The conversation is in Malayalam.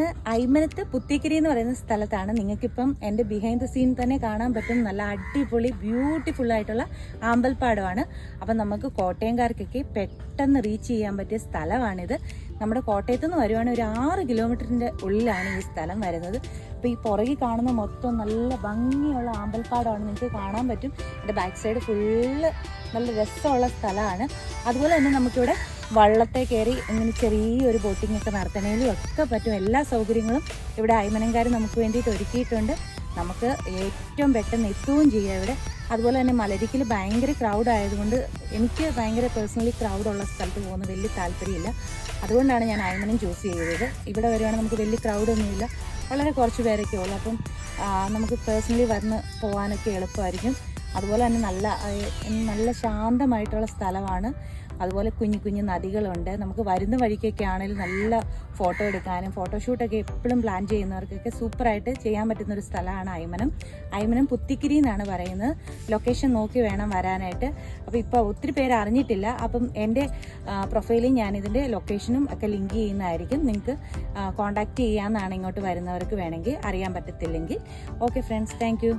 ഇന്ന് ഐമനത്ത് പുത്തിക്കിരി എന്ന് പറയുന്ന സ്ഥലത്താണ്. നിങ്ങൾക്കിപ്പം എന്റെ ബിഹൈൻഡ് ദ സീൻ തന്നെ കാണാൻ പറ്റും. നല്ല അടിപൊളി ബ്യൂട്ടിഫുൾ ആയിട്ടുള്ള ആമ്പൽപ്പാടമാണ്. അപ്പം നമുക്ക് കോട്ടയംകാർക്കൊക്കെ പെട്ടെന്ന് റീച്ച് ചെയ്യാൻ പറ്റിയ സ്ഥലമാണിത്. നമ്മുടെ കോട്ടയത്ത് നിന്ന് വരുവാണെങ്കിൽ ഒരു ആറ് കിലോമീറ്ററിന്റെ ഉള്ളിലാണ് ഈ സ്ഥലം വരുന്നത്. അപ്പോൾ ഈ പുറകിൽ കാണുന്ന മൊത്തം നല്ല ഭംഗിയുള്ള ആമ്പൽപ്പാടമാണ് നിങ്ങൾക്ക് കാണാൻ പറ്റും. എന്റെ ബാക്ക് സൈഡ് ഫുള്ള് നല്ല രസമുള്ള സ്ഥലമാണ്. അതുപോലെ തന്നെ നമുക്കിവിടെ വള്ളത്തെ കയറി ഇങ്ങനെ ചെറിയൊരു ബോട്ടിംഗ് ഒക്കെ നടത്തണേലും ഒക്കെ പറ്റും. എല്ലാ സൗകര്യങ്ങളും ഇവിടെ അയ്മനംകാർ നമുക്ക് വേണ്ടിയിട്ട് ഒരുക്കിയിട്ടുണ്ട്. നമുക്ക് ഏറ്റവും പെട്ടെന്ന് എത്തുകയും ചെയ്യാം ഇവിടെ. അതുപോലെ തന്നെ മലരിക്കൽ ഭയങ്കര ക്രൗഡ് ആയതുകൊണ്ട് എനിക്ക് ഭയങ്കര പേഴ്സണലി ക്രൗഡുള്ള സ്ഥലത്ത് പോകുന്ന വലിയ താല്പര്യമില്ല. അതുകൊണ്ടാണ് ഞാൻ അയ്മനം ചൂസ് ചെയ്തത്. ഇവിടെ വരുവാണെങ്കിൽ നമുക്ക് വലിയ ക്രൗഡൊന്നുമില്ല വളരെ കുറച്ച് പേരൊക്കെ ഉള്ളൂ. അപ്പം നമുക്ക് പേഴ്സണലി വന്ന് പോകാനൊക്കെ എളുപ്പമായിരിക്കും. അതുപോലെ തന്നെ നല്ല നല്ല ശാന്തമായിട്ടുള്ള സ്ഥലമാണ്. അതുപോലെ കുഞ്ഞു കുഞ്ഞു നദികളുണ്ട്. നമുക്ക് വരുന്ന വഴിക്കൊക്കെ ആണെങ്കിൽ നല്ല ഫോട്ടോ എടുക്കാനും ഫോട്ടോഷൂട്ടൊക്കെ എപ്പോഴും പ്ലാൻ ചെയ്യുന്നവർക്കൊക്കെ സൂപ്പറായിട്ട് ചെയ്യാൻ പറ്റുന്ന ഒരു സ്ഥലമാണ് അയ്മനം. അയ്മനം പുത്തിക്കിരി എന്നാണ് പറയുന്നത്. ലൊക്കേഷൻ നോക്കി വേണം വരാനായിട്ട്. അപ്പോൾ ഇപ്പോൾ ഒത്തിരി പേര് അറിഞ്ഞിട്ടില്ല. അപ്പം എന്റെ പ്രൊഫൈലിൽ ഞാനിതിന്റെ ലൊക്കേഷനും ഒക്കെ ലിങ്ക് ചെയ്യുന്നതായിരിക്കും. നിങ്ങൾക്ക് കോൺടാക്റ്റ് ചെയ്യാമെന്നാണ് ഇങ്ങോട്ട് വരുന്നവർക്ക് വേണമെങ്കിൽ അറിയാൻ പറ്റത്തില്ലെങ്കിൽ. Okay friends thank